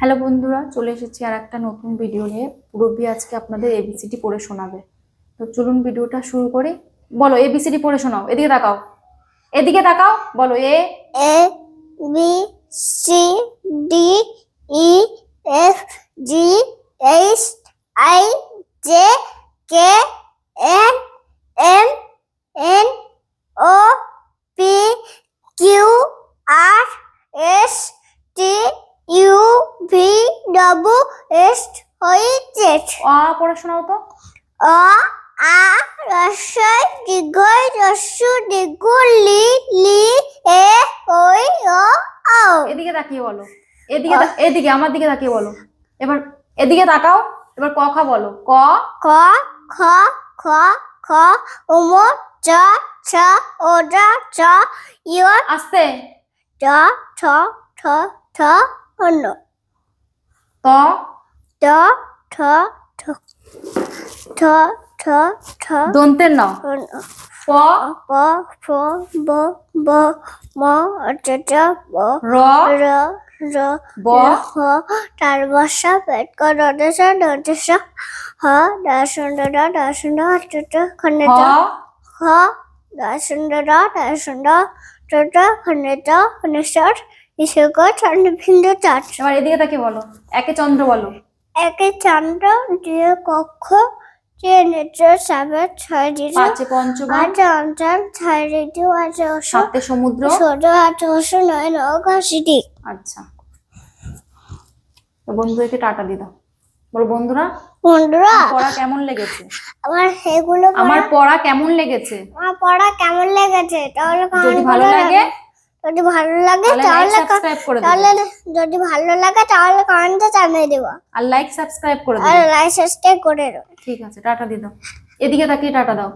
Hello বন্ধুরা, চলে এসেছি আর একটা নতুন ভিডিও নিয়ে। পুরবি আজকে আপনাদের এবিসিডি পড়ে শোনাবে। তো চলুন ভিডিওটা শুরু করি। বলো এবিসিডি পড়ে শোনাও। এদিকে তাকাও। এদিকে তাকাও। বলো, A? A B C D E F G H I J K L M, N W X Y Z আ পড়ে তো? অ আ রস্বই দীর্ঘই রস্য দীর্ঘ লি লি এ ওই ও ও এদিকে তাকিয়ে বলো। এদিকে এদিকে আমার দিকে তাকিয়ে বলো। এবার এদিকে তাকাও এবার ক খা বলো। ক? ক খ খ খ উম চ ছ ও জ চ ইয়। আস্তে। ট ঠ ঠ ঠ অন্য। ত ট ঠ ঠ ঠ ঠ ঠ দন্তের নাও অন্য প প ফ ব ব ম চ চ ব র র র ব হ তার বর্ষা পেট করদেশ দদেশ হ দর্শন দ দর্শন ট খন্ডিত হ হ দর্শন দ দর্শন ট খন্ডিত খনিশ্বর ইসুক চন্দ্র বিন্দু চাট এবার এদিকে তাকিয়ে বলো। একে চন্দ্র বলো। একে চন্দ্র দুই কক্ষ সাবে ছয় পাঁচে অঞ্চল ঋতু সাতে সমুদ্র। আট নয় আচ্ছা। তো বন্ধুদেরকে টাটা দিয়ে দাও। বলো বন্ধুরা বন্ধুরা পড়া কেমন লেগেছে? আমার এগুলো আমার পড়া কেমন লেগেছে? আমার পড়া কেমন লেগেছে? তাহলে যদি ভালো লাগে যদি ভালো লাগে তাহলে সাবস্ক্রাইব করে তাহলে যদি ভালো লাগে তাহলে কমেন্টে জানিয়ে দেবো। আর লাইক সাবস্ক্রাইব করে আর দেবে লাইক সাবস্ক্রাইব করে দেবো। ঠিক আছে টাটা দি দাও। এদিকে তাকিয়ে টাটা দাও।